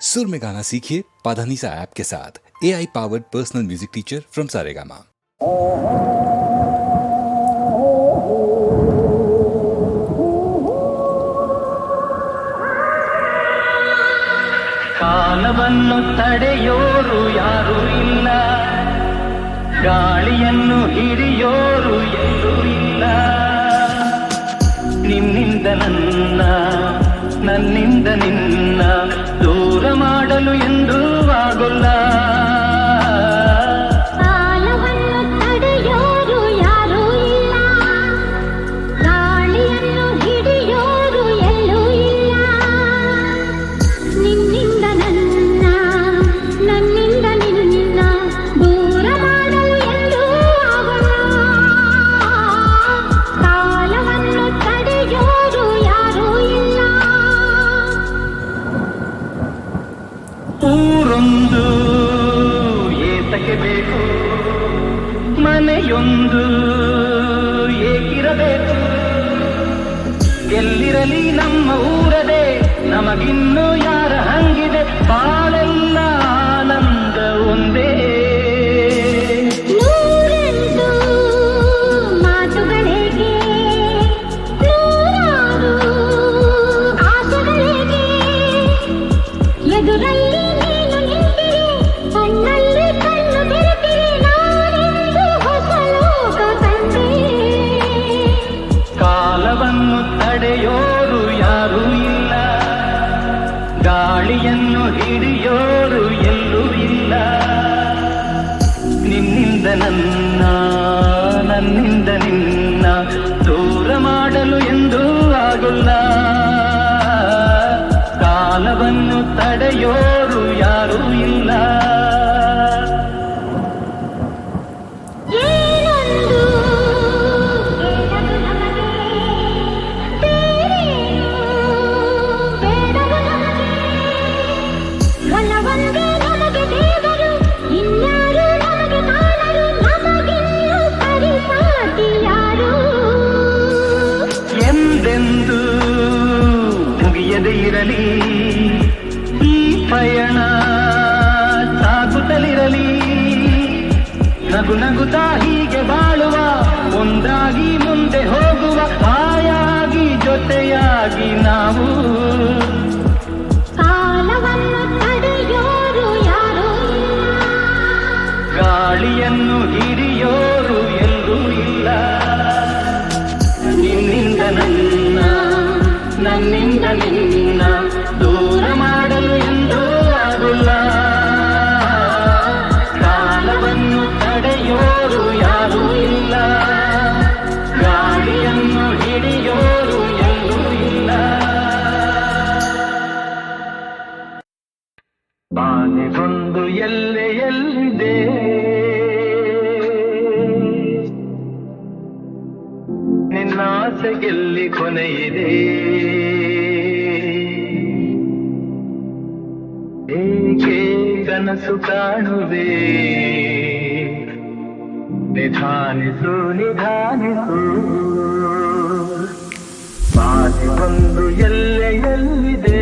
सुर में गाना सीखिए पाधानीसा ऐप के साथ A I powered personal music teacher from Saregama ಕಾಲವನ್ನು ತಡೆಯೋರು ಯಾರು ಇಲ್ಲ ಗಾಳಿಯನ್ನು ಹಿಡಿಯೋರು ಎಲ್ಲೂ ಇಲ್ಲ ನಿನ್ನಿಂದ ನನ್ನ ನನ್ನಿಂದ ನಿನ್ನ ದೂರ ಮಾಡಲು ಮನೆಯೊಂದು ಏಕಿರಬೇಕು. ಎಲ್ಲಿರಲಿ ನಮ್ಮ ಊರದೆ ನಮಗಿನ್ನೂ ಯಾರ ಹಂಗಿದೆ? ಬಾಳೆಲ್ಲ ಗಾಳಿಯನ್ನು ಹಿಡಿಯೋರು ಎಲ್ಲೂ ಇಲ್ಲ. ನಿನ್ನಿಂದ ನನ್ನ ನನ್ನಿಂದ ನಿನ್ನ ದೂರ ಮಾಡಲು ಎಂದೂ ಆಗುಲ್ಲ. ಕಾಲವನ್ನು ತಡೆಯೋರು ಇರಲಿ ಈ ಪಯಣ ಸಾಗುತ್ತಲಿರಲಿ. ನಗು ನಗುತ್ತಾ ಹೀಗೆ ಬಾಳುವ ಒಂದಾಗಿ ಮುಂದೆ ಹೋಗುವ ಹಾಯಾಗಿ ಜೊತೆಯಾಗಿ ನಾವು. ಕನಸು ಕಾಣುವೆ? ನಿಧಾನಿಸು ನಿಧಾನಿಸು. ಬಾನೆಗೊಂದು ಎಲ್ಲೆ ಎಲ್ಲಿದೆ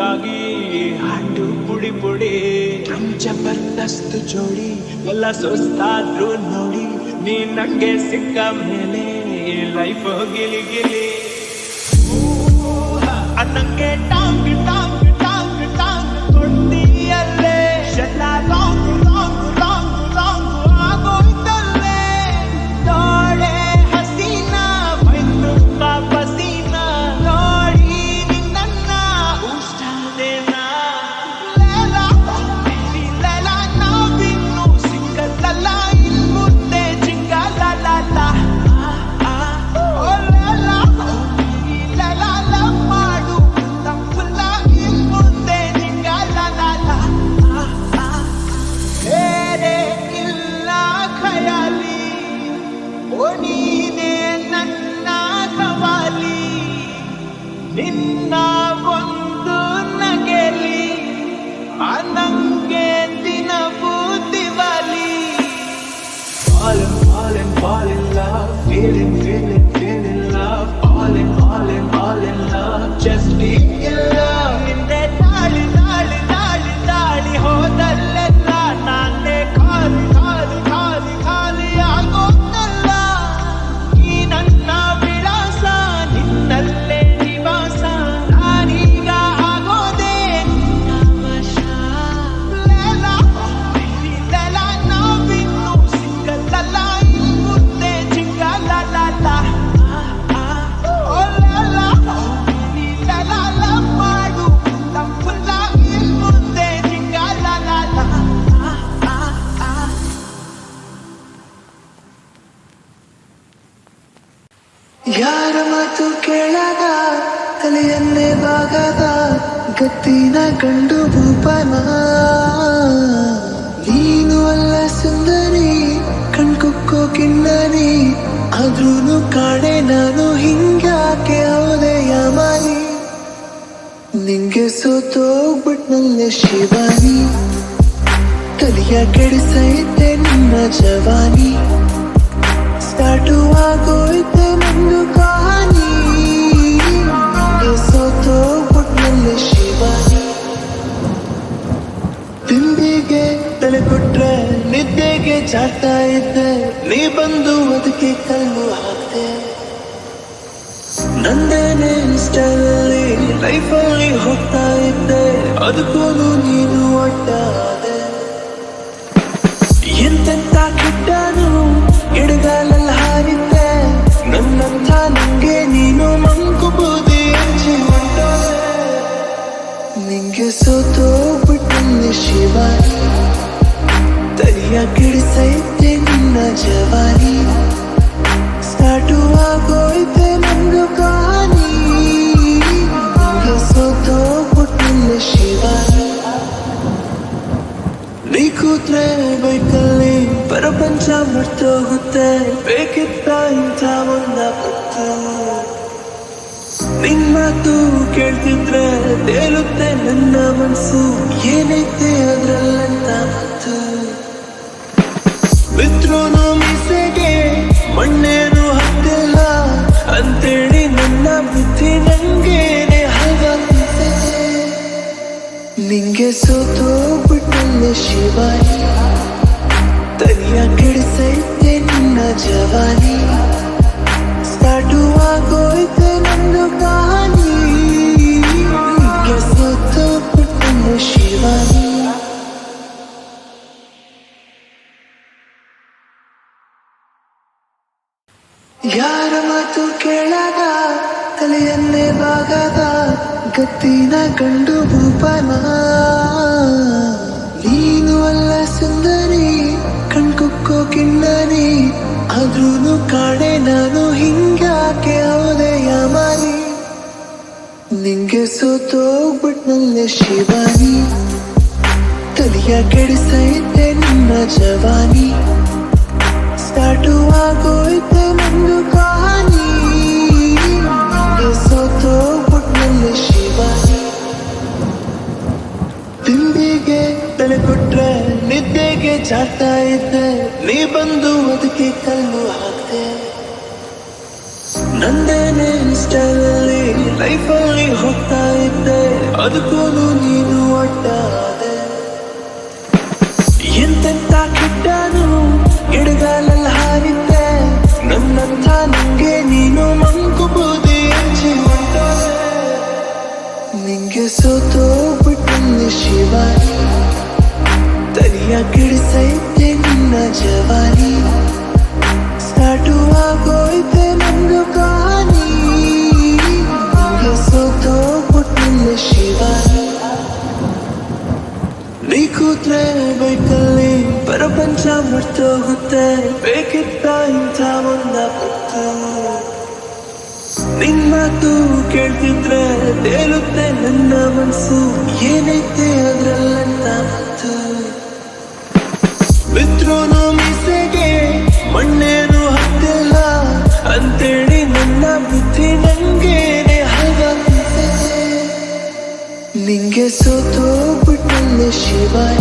ಕಲ್ಲು ಹಂಡು ಪುಡಿ ಪುಡಿ. ಜಬರ್ದಸ್ತ್ ಜೋಡಿ, ಎಲ್ಲ ಸುಸ್ತಾದ್ರು ನೋಡಿ ನೀ ನಂಗೆ ಸಿಕ್ಕ ಮೇಲೆ ಲೈಫ್ ಗಿಲಿ ಗಿಲಿ. ಅನ್ನಂಗೆ ಟಾಂಗ್ ಟಾಂಗ್. morning. ಕೇಳದ? ತಲೆಯನ್ನೇ ಬಾಗದ? ಗತ್ತಿನ ಗಂಡು ಭೂಪನ ನೀನು ಅಲ್ಲ ಸುಂದರಿ, ಕಣ್ಕುಕ್ಕೋ ಕಿನ್ನರಿ ಆದ್ರೂನು ಕಾಣೆ ನಾನು ಹಿಂಗ್ಯಾಕೆ ಹೌದೆ ಯಮಾನಿ? ನಿಂಗೆ ಸೋತೋಗ್ಬಿಟ್ನಲ್ಲೆ ಶಿವಾನಿ. ತಲೆಯ ಕೆಡಿಸೈತೆ ನಿನ್ನ ಜವಾನಿ. ಸ್ಟಾರ್ಟು ನನ್ನ ಕಾನಿ ಸೋತು ಸೋತೋಗ್ಬಿಟ್ನಲ್ಲೆ ಶಿವಾನಿ. ತಿಂಡಿಗೆ ತಲೆ ಕೊಟ್ರೆ ನಿದ್ದೆಗೆ ಜಾಡ್ತಾ ಇದ್ದೆ. ನೀ ಬಂದು ಅದಕ್ಕೆ ಕಲ್ಲು ಹಾಕ್ದೆ. ನಂದೇನೆ ಸ್ಟೈಲಲ್ಲಿ ಲೈಫಲ್ಲಿ ಹೋಗ್ತಾ ಇದ್ದೆ. ಅದಕ್ಕೂ ನೀನು ಒಟ್ಟಾದೆ. ಎಂತೆಂತ ಪ್ರಪಂಚ ಮುಟ್ಟೋಗುತ್ತೆ ಬೇಕಿತ್ತ ಇಂಥ ಒಂದ ಪತ್ತು. ನಿನ್ ಮಾತು ಕೇಳ್ತಿದ್ರೆ ತೇಲುತ್ತೆ ನನ್ನ ಮನಸ್ಸು ಏನೈತೆ ಅದ್ರಲ್ಲಂತ ಮತ್ತು ಮಿತ್ರೋನು ಮೀಸೆಗೆ ಮಣ್ಣೇನು ಹತ್ತಿಲ್ಲ ಅಂತೇಳಿ ನನ್ನ ಬುದ್ಧಿ ನಂಗೇನೆ ಹಾಗಾಗ್ತಿದೆ ನಿಂಗೆ ಸೋತೋಗ್ಬಿಟ್ಟಲ್ಲೆ ಶಿವಾನಿ ತಲೆಯ ಕೆಡಿಸೈತೆ ನಿನ್ನ ಜವಾನಿ. ಸ್ಟಾರ್ಟು ನನ್ನ ಕಹಾನಿ. ನಿಂಗೆ ಸೋತೋಗ್ಬಿಟ್ಟಲ್ಲೆ ಶಿವಾನಿ. ಯಾರ ಮಾತು ಕೇಳದ? ತಲೆಯನ್ನೇ ಬಾಗದ ಗತ್ತಿನ ಗಂಡು ಭೂಪನ ಆದ್ರೂನು ಕಾಣೆ, ನಾನು ಹಿಂಗಾಕೆ ಹೌದೆ ಯಾಮಾರಿ ನಿಂಗೆ ಸೋತೋಗ್ಬಿಟ್ನಲ್ಲೆ ಶಿವಾನಿ. ತಲೆಯ ಕೆಡಿಸೈತೆ ನಿನ್ನ ಜವಾನಿ. ಸ್ಟಾರ್ಟು ಆಗೋಯ್ತೆ ಇದ್ದೆ ನಿನ್ ಮಾತು ಕೇಳ್ತಿದ್ರೆ ತೇಲುತ್ತೆ ನನ್ನ ಮನ್ಸು. ಏನೈತೆ ಅದ್ರಲ್ಲಂತ? ಮತ್ತು ಬಿದ್ರೂನು ಮೀಸೆಗೆ ಮಣ್ಣೇನು ಹತ್ತಿಲ್ಲ. ಅಂತೇಳಿ ನನ್ನ ಬುದ್ಧಿ ನಂಗೇನೆ ಹಾಗಾಗ್ತಿದೆ ನಿಂಗೆ ಸೋತೋಗ್ಬಿಟ್ಟಲ್ಲೆ ಶಿವಾನಿ